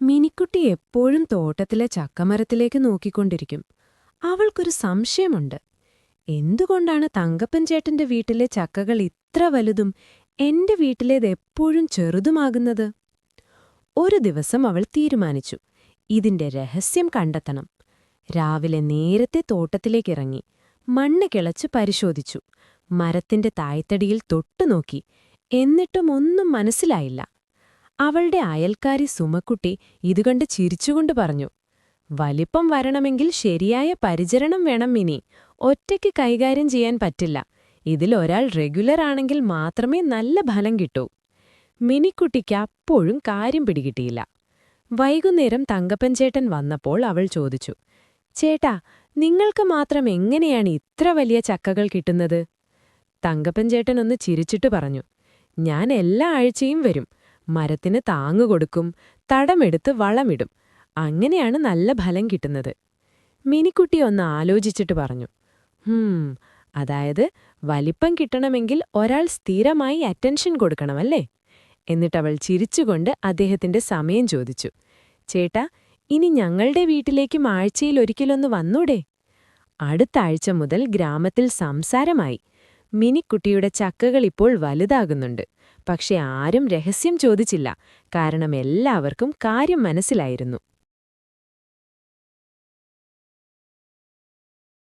മിനിക്കുട്ടി എപ്പോഴും തോട്ടത്തിലെ ചക്കമരത്തിലേക്ക് നോക്കിക്കൊണ്ടിരിക്കും. അവൾക്കൊരു സംശയമുണ്ട്. എന്തുകൊണ്ടാണ് തങ്കപ്പൻ ചേട്ടന്റെ വീട്ടിലെ ചക്കകൾ ഇത്ര വലുതും എന്റെ വീട്ടിലേത് എപ്പോഴും ചെറുതുമാകുന്നത്? ഒരു ദിവസം അവൾ തീരുമാനിച്ചു. ഇതിന്റെ രഹസ്യം കണ്ടെത്തണം. രാവിലെ നേരത്തെ തോട്ടത്തിലേക്കിറങ്ങി മണ്ണ് കിളച്ച് പരിശോധിച്ചു. മരത്തിന്റെ തായ്ത്തടിയിൽ തൊട്ടുനോക്കി. എന്നിട്ടും ഒന്നും മനസ്സിലായില്ല. അവളുടെ അയൽക്കാരി സുമക്കുട്ടി ഇതുകണ്ട് ചിരിച്ചുകൊണ്ട് പറഞ്ഞു വലിപ്പം വരണമെങ്കിൽ ശരിയായ പരിചരണം വേണം മിനി. ഒറ്റയ്ക്ക് കൈകാര്യം ചെയ്യാൻ പറ്റില്ല. ഇതിലൊരാൾ റെഗുലർ ആണെങ്കിൽ മാത്രമേ നല്ല ഫലം കിട്ടൂ. മിനിക്കുട്ടിക്ക് അപ്പോഴും കാര്യം പിടികിട്ടിയില്ല. വൈകുന്നേരം തങ്കപ്പൻചേട്ടൻ വന്നപ്പോൾ അവൾ ചോദിച്ചു ചേട്ടാ നിങ്ങൾക്ക് മാത്രം എങ്ങനെയാണ് ഇത്ര വലിയ ചക്കകൾ കിട്ടുന്നത്? തങ്കപ്പൻചേട്ടൻ ഒന്ന് ചിരിച്ചിട്ട് പറഞ്ഞു ഞാൻ എല്ലാ ആഴ്ചയും വരും. മരത്തിന് താങ്ങുകൊടുക്കും തടമെടുത്ത് വളമിടും. അങ്ങനെയാണ് നല്ല ഫലം കിട്ടുന്നത്. മിനിക്കുട്ടി ഒന്ന് ആലോചിച്ചിട്ട് പറഞ്ഞു ഹും അതായത് വലിപ്പം കിട്ടണമെങ്കിൽ ഒരാൾ സ്ഥിരമായി അറ്റൻഷൻ കൊടുക്കണമല്ലേ? എന്നിട്ടവൾ ചിരിച്ചുകൊണ്ട് അദ്ദേഹത്തിന്റെ സമയം ചോദിച്ചു ചേട്ടാ ഇനി ഞങ്ങളുടെ വീട്ടിലേക്കും ആഴ്ചയിൽ ഒരിക്കലൊന്ന് വന്നൂടെ? അടുത്ത ആഴ്ച മുതൽ ഗ്രാമത്തിൽ സംസാരമായി. മിനിക്കുട്ടിയുടെ ചക്കകൾ ഇപ്പോൾ വലുതാകുന്നുണ്ട്. പക്ഷെ ആരും രഹസ്യം ചോദിച്ചില്ല. കാരണം എല്ലാവർക്കും കാര്യം മനസ്സിലായിരുന്നു.